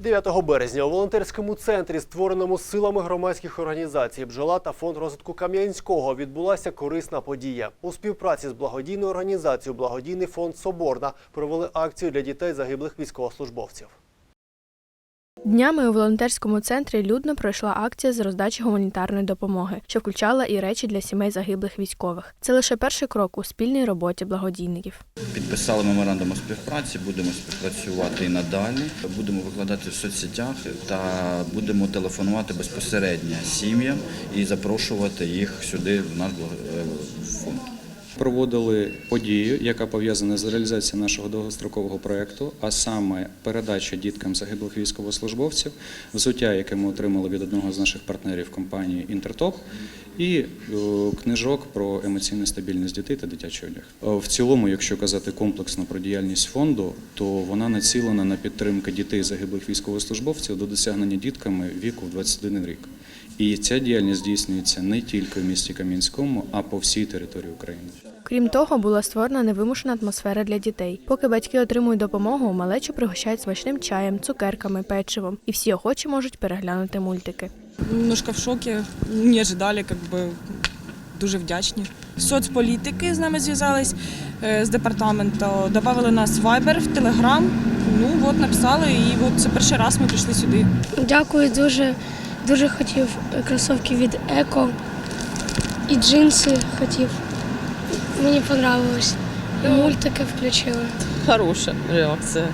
9 березня у волонтерському центрі, створеному силами громадських організацій «Бджола» та фонд розвитку Кам'янського, відбулася корисна подія. У співпраці з благодійною організацією Благодійний фонд Соборна провели акцію для дітей загиблих військовослужбовців. Днями у волонтерському центрі людно пройшла акція з роздачі гуманітарної допомоги, що включала і речі для сімей загиблих військових. Це лише перший крок у спільній роботі благодійників. Підписали меморандум співпраці, будемо співпрацювати і надалі. Будемо викладати в соцсетях та будемо телефонувати безпосередньо сім'ям і запрошувати їх сюди в наш е, фонд. Проводили подію, яка пов'язана з реалізацією нашого довгострокового проєкту, а саме передача діткам загиблих військовослужбовців, взуття, яке ми отримали від одного з наших партнерів компанії Інтертоп, і е, книжок про емоційну стабільність дітей та дитячий одяг. Е, В цілому, якщо казати комплексно про діяльність фонду, то вона націлена на підтримку дітей загиблих військовослужбовців до досягнення дітками віку в 21 рік. І ця діяльність здійснюється не тільки в місті Кам'янському, а по всій території України. Крім того, була створена невимушена атмосфера для дітей. Поки батьки отримують допомогу, малечу пригощають смачним чаєм, цукерками, печивом, і всі охочі можуть переглянути мультики. Немножко в шокі, не ожидали, как бы дуже вдячні. Соцполітики з нами зв'язались е, з департаменту, додали нас в Viber, в Telegram. Ну от написали, і от це перший раз ми прийшли сюди. Дякую, дуже, дуже хотів кросівки від Еко і джинси хотів. Мені понравилось. І мультики включили. Хороша реакція.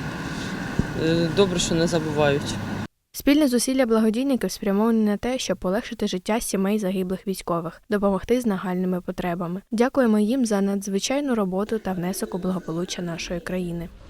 Е, Добре, що не забувають. Спільне зусилля благодійників спрямовані на те, щоб полегшити життя сімей загиблих військових, допомогти з нагальними потребами. Дякуємо їм за надзвичайну роботу та внесок у благополуччя нашої країни.